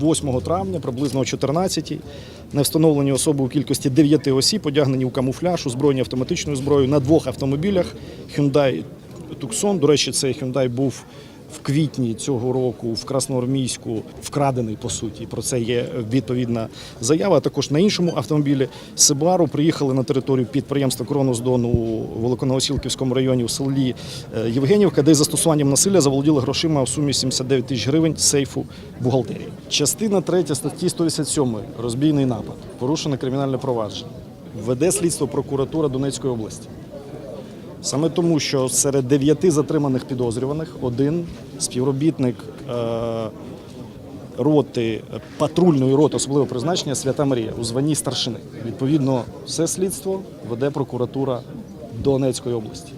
8 травня, приблизно о 14 не встановлені особи у кількості 9 осіб, одягнені у камуфляж, озброєні автоматичною зброєю на двох автомобілях Hyundai Tucson. До речі, цей Hyundai був в квітні цього року в Красноармійську вкрадений по суті. Про це є відповідна заява. Також на іншому автомобілі Сибару приїхали на територію підприємства Кроноздону у Великоновосілківському районі в селі е, Євгенівка, де застосуванням насилля заволоділи грошима у сумі 79 тисяч гривень сейфу бухгалтерії. Частина 3 статті 187 розбійний напад. Порушене кримінальне провадження. Веде слідство прокуратура Донецької області. Саме тому, що серед дев'яти затриманих підозрюваних один співробітник е, роти патрульної роти особливого призначення Свята Марія у званні старшини. Відповідно, все слідство веде прокуратура Донецької області.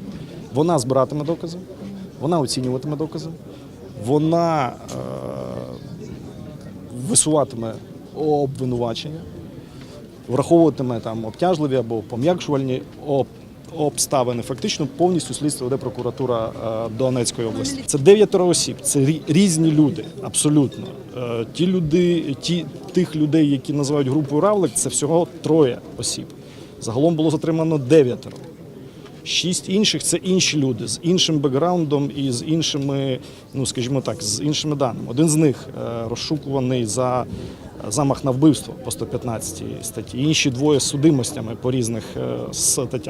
Вона збиратиме докази, вона оцінюватиме докази, вона е, висуватиме обвинувачення враховуватиме там обтяжливі або пом'якшувальні обставини. Фактично повністю слідство веде прокуратура е, Донецької області. Це дев'ятеро осіб, це різні люди, абсолютно. Е, Ті люди, ті тих людей, які називають групою Равлик, це всього троє осіб. Загалом було затримано дев'ятеро. Шість інших це інші люди з іншим бекграундом і з іншими, ну скажімо так, з іншими даними. Один з них е, розшукуваний за замах на вбивство по 115 статті. Інші двоє з судимостями по різних статтях.